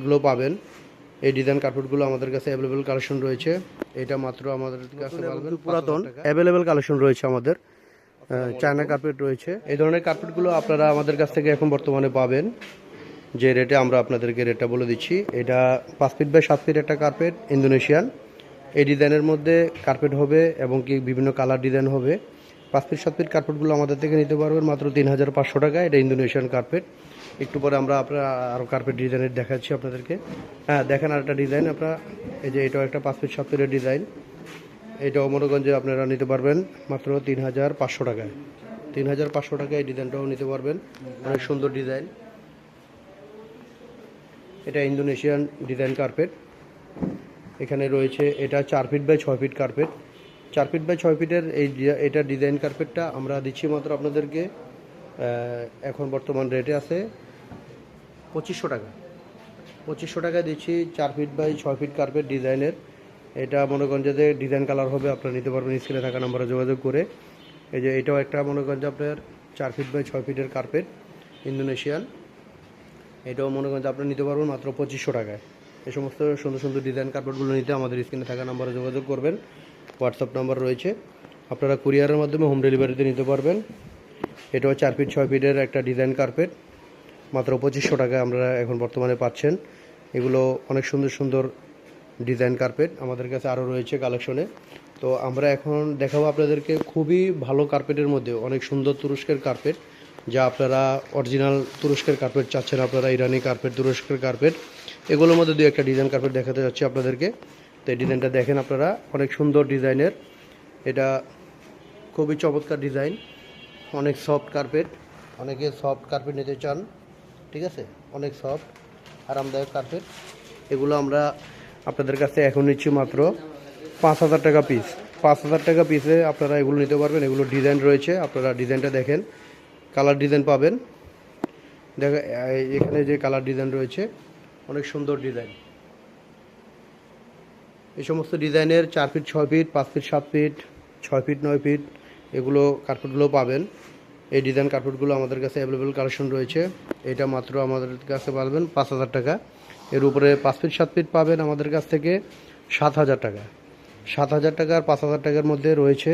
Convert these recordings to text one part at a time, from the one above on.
কার্পেটগুলো পাবেন। এই ডিজাইন কার্পেটগুলো আমাদের কাছে অ্যাভেলেবেল কালেকশন রয়েছে। এটা মাত্র আমাদের কাছে পাবেন পুরাতন? অ্যাভেলেবেল কালেকশন রয়েছে আমাদের। চায়না কার্পেট রয়েছে। এই ধরনের কার্পেটগুলো আপনারা আমাদের কাছ থেকে এখন বর্তমানে পাবেন। যে রেটে আমরা আপনাদেরকে রেটটা বলে দিচ্ছি। এটা পাঁচ ফিট বাই সাত ফিট একটা কার্পেট ইন্দোনেশিয়ান এই ডিজাইনের মধ্যে কার্পেট হবে এবং কি বিভিন্ন কালার ডিজাইন হবে। পাঁচ ফিট সাত ফিট কার্পেটগুলো আমাদের থেকে নিতে পারবেন মাত্র তিন হাজার পাঁচশো টাকা। এটা ইন্দোনেশিয়ান কার্পেট একটু পরে আমরা আপনার আরও কার্পেট ডিজাইনের দেখাচ্ছি আপনাদেরকে। হ্যাঁ দেখেন আরেকটা ডিজাইন আপনারা। এই যে এটাও একটা পাঁচ ফিট সাত ফিটের ডিজাইন এটাও মনোগঞ্জে আপনারা নিতে পারবেন মাত্র তিন হাজার পাঁচশো টাকায়। তিন হাজার পাঁচশো টাকায় এই ডিজাইনটাও নিতে পারবেন। অনেক সুন্দর ডিজাইন এটা ইন্দোনেশিয়ান ডিজাইন কার্পেট এখানে রয়েছে, এটা চার ফিট বাই ছয় ফিট কার্পেট চার ফিট বাই ছয় ফিটের এই এটা ডিজাইন কার্পেটটা আমরা দিচ্ছি মাত্র আপনাদেরকে এখন বর্তমান রেটে আছে পঁচিশশো টাকা। পঁচিশশো টাকা দিচ্ছি, চার ফিট বাই ছয় ফিট কার্পেট ডিজাইনের এটা মনে করেন যে ডিজাইন কালার হবে, আপনারা নিতে পারবেন স্ক্রিনে থাকা নাম্বারে যোগাযোগ করে। এই যে এটাও একটা মনে করেন আপনার চার ফিট বাই ছয় ফিটের কার্পেট ইন্দোনেশিয়ান এটাও মনে করেন যে আপনি নিতে পারবেন মাত্র পঁচিশশো টাকায়। এই সমস্ত সুন্দর সুন্দর ডিজাইন কার্পেটগুলো নিতে আমাদের স্ক্রিনে থাকা নাম্বারে যোগাযোগ করবেন। হোয়াটসঅ্যাপ নাম্বার রয়েছে। আপনারা কুরিয়ারের মাধ্যমে হোম ডেলিভারিতে নিতে পারবেন। এটাও চার ফিট ছয় ফিটের একটা ডিজাইন কার্পেট মাত্র পঁচিশশো টাকায় আমরা এখন বর্তমানে পাচ্ছেন। এগুলো অনেক সুন্দর সুন্দর ডিজাইন কার্পেট আমাদের কাছে আরও রয়েছে কালেকশনে। তো আমরা এখন দেখাবো আপনাদেরকে খুবই ভালো কার্পেটের মধ্যে অনেক সুন্দর তুরস্কের কার্পেট, যা আপনারা অরিজিনাল তুরস্কের কার্পেট চাচ্ছেন আপনারা, ইরানি কার্পেট, তুরস্কের কার্পেট। এগুলোর মধ্যে দুই একটা ডিজাইন কার্পেট দেখাতে যাচ্ছি আপনাদেরকে। তো এই ডিজাইনটা দেখেন আপনারা, অনেক সুন্দর ডিজাইনের। এটা খুবই চমৎকার ডিজাইন, অনেক সফট কার্পেট, অনেকে সফট কার্পেট নিতে চান। ঠিক আছে? অনেক সফট আরামদায়ক কার্পেট এগুলো আমরা আপনাদের কাছে এখন নিচ্ছি মাত্র পাঁচ হাজার টাকা পিস পাঁচ হাজার টাকা পিসে আপনারা এগুলো নিতে পারবেন। এগুলো ডিজাইন রয়েছে, আপনারা ডিজাইনটা দেখেন। কালার ডিজাইন পাবেন। দেখা এখানে যে কালার ডিজাইন রয়েছে, অনেক সুন্দর ডিজাইন এই সমস্ত ডিজাইনের চার ফিট ছয় ফিট পাঁচ ফিট সাত ফিট ছয় ফিট নয় ফিট এগুলো কার্পেটগুলো পাবেন। এই ডিজাইন কার্পেটগুলো আমাদের কাছে অ্যাভেলেবেল কালেকশন রয়েছে। এটা মাত্র আমাদের কাছে পাবেন পাঁচ হাজার টাকা। এর উপরে পাঁচ ফিট সাত ফিট পাবেন আমাদের কাছ থেকে সাত হাজার টাকা। সাত হাজার টাকা আর পাঁচ হাজার টাকার মধ্যে রয়েছে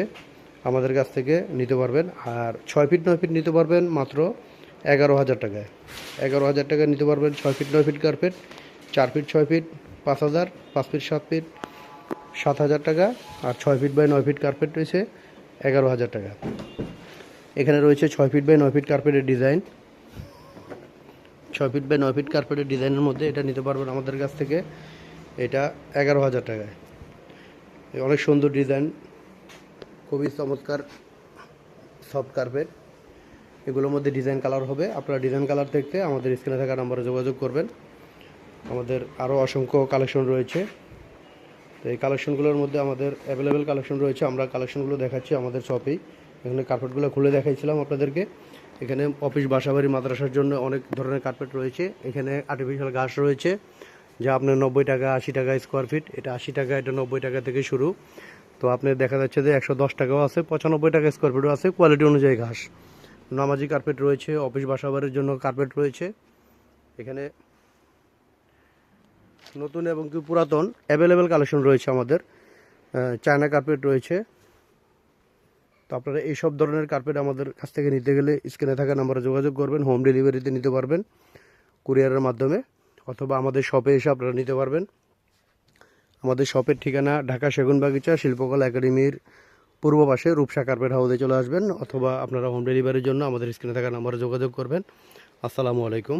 আমাদের কাছ থেকে নিতে পারবেন। আর ছয় ফিট নয় ফিট নিতে পারবেন মাত্র এগারো হাজার টাকায়। এগারো হাজার টাকা নিতে পারবেন ছয় ফিট নয় ফিট কার্পেট চার ফিট ছয় ফিট পাঁচ হাজার, পাঁচ ফিট সাত ফিট সাত হাজার টাকা। আর ছয় ফিট বাই নয় ফিট কার্পেট রয়েছে এগারো হাজার টাকা। এখানে রয়েছে ছয় ফিট বাই নয় ফিট কার্পেটের ডিজাইন ছয় ফিট বাই নয় ফিট কার্পেটের ডিজাইনের মধ্যে এটা নিতে পারবেন আমাদের কাছ থেকে। এটা এগারো হাজার টাকায়। অনেক সুন্দর ডিজাইন খুবই চমৎকার সফট কার্পেট এগুলোর মধ্যে ডিজাইন কালার হবে। আপনারা ডিজাইন কালার দেখতে আমাদের স্ক্রিনে থাকা নাম্বারে যোগাযোগ করবেন। আমাদের আরও অসংখ্য কালেকশন রয়েছে। তো এই কালেকশনগুলোর মধ্যে আমাদের অ্যাভেলেবেল কালেকশন রয়েছে। আমরা কালেকশনগুলো দেখাচ্ছি আমাদের শপেই এখানে কার্পেটগুলো খুলে দেখাইছিলাম আপনাদেরকে। এখানে অফিস বাসাবাড়ি মাদ্রাসার জন্য অনেক ধরনের কার্পেট রয়েছে। এখানে আর্টিফিশিয়াল ঘাস রয়েছে, যা আপনার নব্বই টাকা, আশি টাকা স্কোয়ার ফিট এটা আশি টাকা, এটা নব্বই টাকা থেকে শুরু। তো আপনার দেখা যাচ্ছে যে একশো দশ টাকাও আছে, পঁচানব্বই টাকা স্কোয়ার ফিটও আছে কোয়ালিটি অনুযায়ী ঘাস। নামাজি কার্পেট রয়েছে অফিস বাসাবাড়ির জন্য কার্পেট রয়েছে। এখানে নতুন এবং কি পুরাতন অ্যাভেলেবেল কালেকশন রয়েছে আমাদের। চায়না কার্পেট রয়েছে। তো আপনারা এইসব ধরনের কার্পেট আমাদের কাছ থেকে নিতে গেলে স্ক্রিনে থাকা নাম্বারে যোগাযোগ করবেন হোম ডেলিভারিতে নিতে পারবেন কুরিয়ারের মাধ্যমে, অথবা আমাদের শপে এসে আপনারা নিতে পারবেন। আমাদের শপের ঠিকানা ঢাকা সেগুন বাগিচা, শিল্পকলা একাডেমির পূর্ব পাশে রূপসা কার্পেট হাউসে চলে আসবেন, অথবা আপনারা হোম ডেলিভারির জন্য আমাদের স্ক্রিনে থাকা নাম্বারে যোগাযোগ করবেন। আসসালামু আলাইকুম।